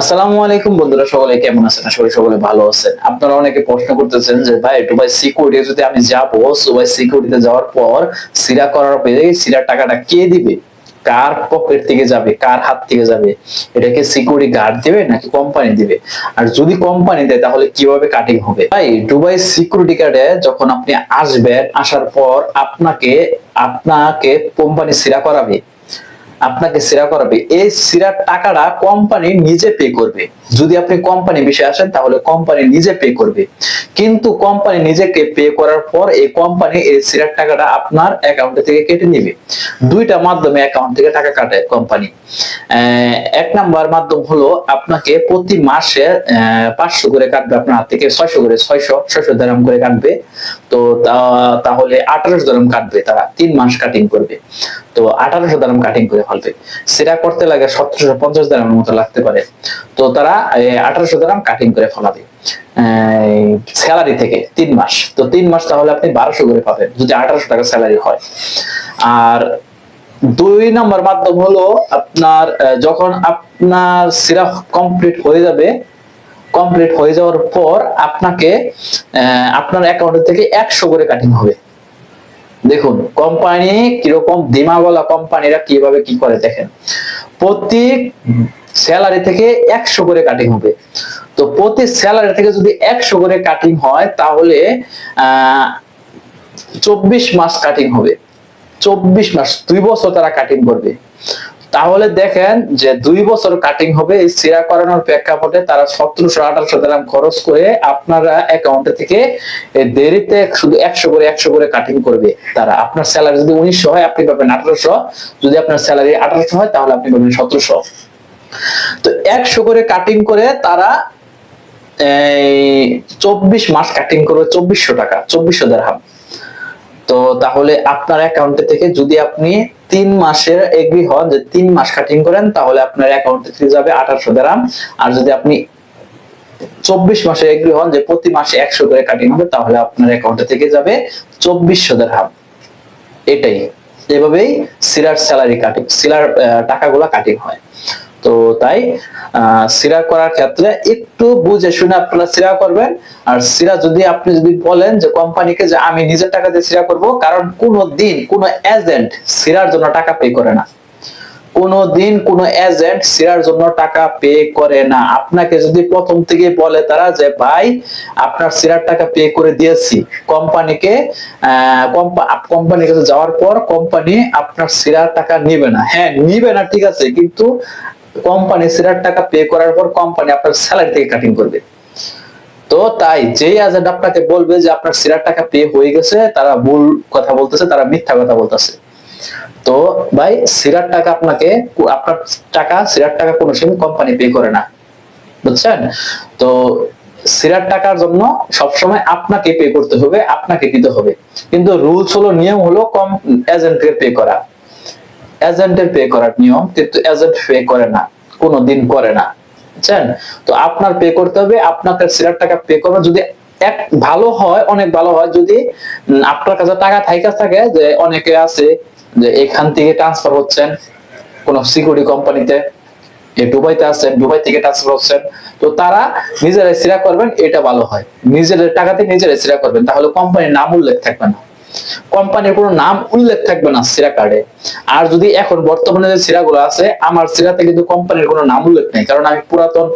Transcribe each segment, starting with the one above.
আসসালামু আলাইকুম বন্ধুরা, সকলে কেমন আছেন? আশা করি সকলে ভালো আছেন। আপনারা অনেকে প্রশ্ন করতেছেন যে, ভাই ভাই সিকিউরিটি যদি আমি যাব ভাই সিকিউরিটিতে যাওয়ার পর সিরা করার পরে সিরার টাকাটা কে দিবে? কার পকেট থেকে যাবে? কার হাত থেকে যাবে? এটাকে সিকিউরিটি গার্ড দিবে নাকি কোম্পানি দিবে? আর যদি কোম্পানি দেয়, তাহলে কীভাবে কাটিং হবে? ভাই, দুবাই সিকিউরিটি গার্ডে যখন আপনি আসবেন, আসার পর আপনাকে আপনাকে কোম্পানি সিরা করাবে। আপনাকে সিরা করাবে। এই সিরার টাকাটা কোম্পানি নিজে পে করবে। যদি আপনি কোম্পানি বিষয়ে আসেন, তাহলে কোম্পানি নিজে পে করবে। কিন্তু কোম্পানি নিজেকে পে করার পর এই কোম্পানি এই সিরার টাকাটা আপনার অ্যাকাউন্ট থেকে কেটে নেবে। দুইটা মাধ্যমে অ্যাকাউন্ট থেকে টাকা কাটে কোম্পানি এক নাম্বার মাধ্যম হলো আপনাকে প্রতি মাসে পাঁচশো করে কাটবে আপনার থেকে, ছয়শো করে, ছয়শো ছয়শো দারাম করে কাটবে। তো তাহলে আঠারোশো দারাম কাটবে তারা। তিন মাস কাটিং করবে। তো আঠারোশো দারাম কাটিং করে ফেলবে সেটা করতে লাগে সতেরোশো পঞ্চাশ দারামের মতো লাগতে পারে। তো তারা আঠারোশো দারাম কাটিং করে ফেলাবে স্যালারি থেকে তিন মাস। তো তিন মাস তাহলে আপনি বারোশো করে পাবেন, যদি আঠারোশো টাকা স্যালারি হয়। আর দুই নম্বর মাধ্যম হলো আপনার যখন আপনার সিরাপ কমপ্লিট হয়ে যাবে কমপ্লিট হয়ে যাওয়ার পর আপনাকে আপনার অ্যাকাউন্ট থেকে একশো করে কাটিং হবে। দেখুন কোম্পানি কীরকম দিমাগলা কোম্পানিরা কীভাবে কি করে দেখেন? প্রতি স্যালারি থেকে একশো করে কাটিং হবে। তো প্রতি স্যালারি থেকে যদি একশো করে কাটিং হয়, তাহলে চব্বিশ মাস কাটিং হবে। চব্বিশ মাস, দুই বছর তারা কাটিং করবে। তাহলে দেখেন যে দুই বছর কাটিং হবে এই সিরা করানোর প্রেক্ষাপটে তারা সতেরোশো, আঠারোশো গ্রাম খরচ করে আপনারা অ্যাকাউন্টে থেকে দেরিতে শুধু একশো করে একশো করে কাটিং করবে তারা। আপনার স্যালারি যদি উনিশশো হয়, আপনি পাবেন আঠারোশো। যদি আপনার স্যালারি আঠারোশো হয়, তাহলে আপনি পাবেন সতেরোশো। তো একশো করে কাটিং করে তারা চব্বিশ মাস কাটিং করবে চব্বিশশো টাকা, চব্বিশশো দেড়হাম। তো তাহলে আপনার অ্যাকাউন্টে থেকে যদি আপনি তিন মাসের এগ্রি হন যে তিন মাস কাটিং করেন, তাহলে আপনার অ্যাকাউন্টে থেকে যাবে আঠারোশো গ্রাম। আর যদি আপনি চব্বিশ মাসে এগ্রি হন যে প্রতি মাসে একশো করে কাটিং হবে, তাহলে আপনার অ্যাকাউন্টে থেকে যাবে চব্বিশশো দেড়হাম এটাই। এভাবেই সিলার স্যালারি কাটিং সিলার টাকাগুলো কাটিং হয়। তো তাই সিরা করার ক্ষেত্রে একটু বুঝে শুনে আপনারা সিরা করবেন। আর সিরা যদি আপনি যদি বলেন যে কোম্পানিকে যে আমি নিজের টাকা দিয়ে সিরা করব, কারণ কোনো দিন কোনো এজেন্ট সিরার জন্য টাকা পে করে না। কোনো দিন কোনো এজেন্ট সিরার জন্য টাকা পে করে না। আপনাকে যদি প্রথম থেকে বলে তারা যে, ভাই, আপনার সিরার টাকা পে করে দিয়েছি। কোম্পানিকে কোম্পানির কাছে যাওয়ার পর কোম্পানি আপনার সিরার টাকা নিবে না। হ্যাঁ নিবে না, ঠিক আছে। কিন্তু কোম্পানি সিরার টাকা পে করার পর কোম্পানি আপনার স্যালারি থেকে কাটিং করবে। তো তাই যেই এজেন্ট আপনাকে বলবে যে আপনার সিরার টাকা পে হয়ে গেছে, তারা ভুল কথা বলতেছে, তারা মিথ্যা কথা বলতেছে। তো ভাই, সিরার টাকা আপনাকে, আপনার টাকা, সিরার টাকা কোনো সময় কোম্পানি পে করে না। বুঝছেন? তো সিরার টাকার জন্য সবসময় আপনাকে পে করতে হবে, আপনাকে দিতে হবে। কিন্তু রুলস হলো, নিয়ম হলো কম এজেন্টকে পে করা। এজেন্টের পে করার নিয়ম, কিন্তু এজেন্ট পে করে না কোনো দিন করে না। বুঝছেন? তো আপনার পে করতে হবে, আপনাকে সিরার টাকা পে করবে। যদি এক ভালো হয়, অনেক ভালো হয়, যদি আপনার কাছে টাকা থাইকা থাকে, যে অনেকে আছে, যে এখান থেকে ট্রান্সফার হচ্ছেন, কোন সিকিউরিটি কোম্পানিতে দুবাইতে আছেন, দুবাই থেকে ট্রান্সফার হচ্ছেন, তো তারা নিজেরাই সিরা করবেন, এটা ভালো হয়। নিজেদের টাকাতে নিজেরাই সিরা করবেন, তাহলে কোম্পানির নাম উল্লেখ থাকবে না। কোম্পানির কোনো নাম উল্লেখ থাকবে না সিরা কার্ডে আর যদি এখন বর্তমানে যে সিরাগুলো আছে, আমার সিরাতে কিন্তু কোম্পানির কোনো নাম উল্লেখ নেই, কারণ আমি পুরাতন,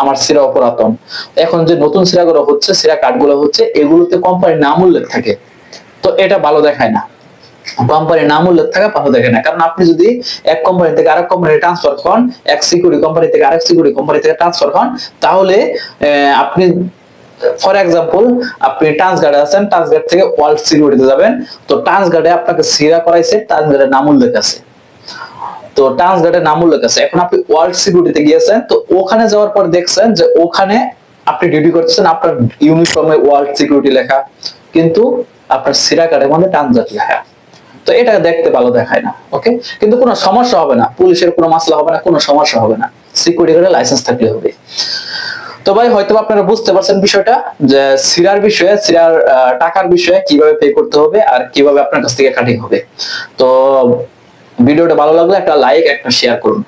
আমার সিরাও পুরাতন এখন যে নতুন সিরাগুলো হচ্ছে, সিরা কার্ডগুলো হচ্ছে, এগুলোতে কোম্পানির নাম উল্লেখ থাকে। তো এটা ভালো দেখায় না। কোম্পানির নাম উল্লেখ থাকা ভালো দেখে না। কারণ আপনি যদি এক কোম্পানি থেকে আরেক কোম্পানি ট্রান্সফার হন, এক সিকিউরিটি কোম্পানি থেকে আরেক সিকিউরিটি কোম্পানি থেকে ট্রান্সফার হন, তাহলে আপনি ফর এক্সাম্পল আপনি ট্রান্সগার্ডে আছেন, ট্রান্সগার্ড থেকে ওয়ার্ল্ড সিকিউরিটিতে যাবেন। তো ট্রান্সগার্ডে আপনাকে সিরা করাইছে, ট্রান্সগার্ডের নাম উল্লেখ আছে। তো ট্রান্সগার্ডের নাম উল্লেখ আছে। এখন আপনি ওয়ার্ল্ড সিকিউরিটিতে গিয়েছেন, তো ওখানে যাওয়ার পর দেখছেন যে ওখানে আপনি ডিউটি করতেছেন, আপনার ইউনিফর্মে ওয়ার্ল্ড সিকিউরিটি লেখা। কিন্তু আপনার সিরা কার্ডের মধ্যে ট্রান্সগার্ড লেখা তো এটা দেখতে ভালো দেখায় না ওকে কিন্তু কোনো সমস্যা হবে না, পুলিশের কোনো মাসলা হবে না, কোনো সমস্যা হবে না। সিকিউরিটি গার্ডের লাইসেন্স থাকলে হবে। তো ভাই হয়তো আপনারা বুঝতে পারছেন বিষয়টা যে সিরার বিষয়ে, সিরার টাকার বিষয়ে কীভাবে পে করতে হবে আর কীভাবে আপনার কাছ থেকে কাটিং হবে। তো, ভিডিওটা ভালো লাগলে একটা লাইক একটা শেয়ার করুন।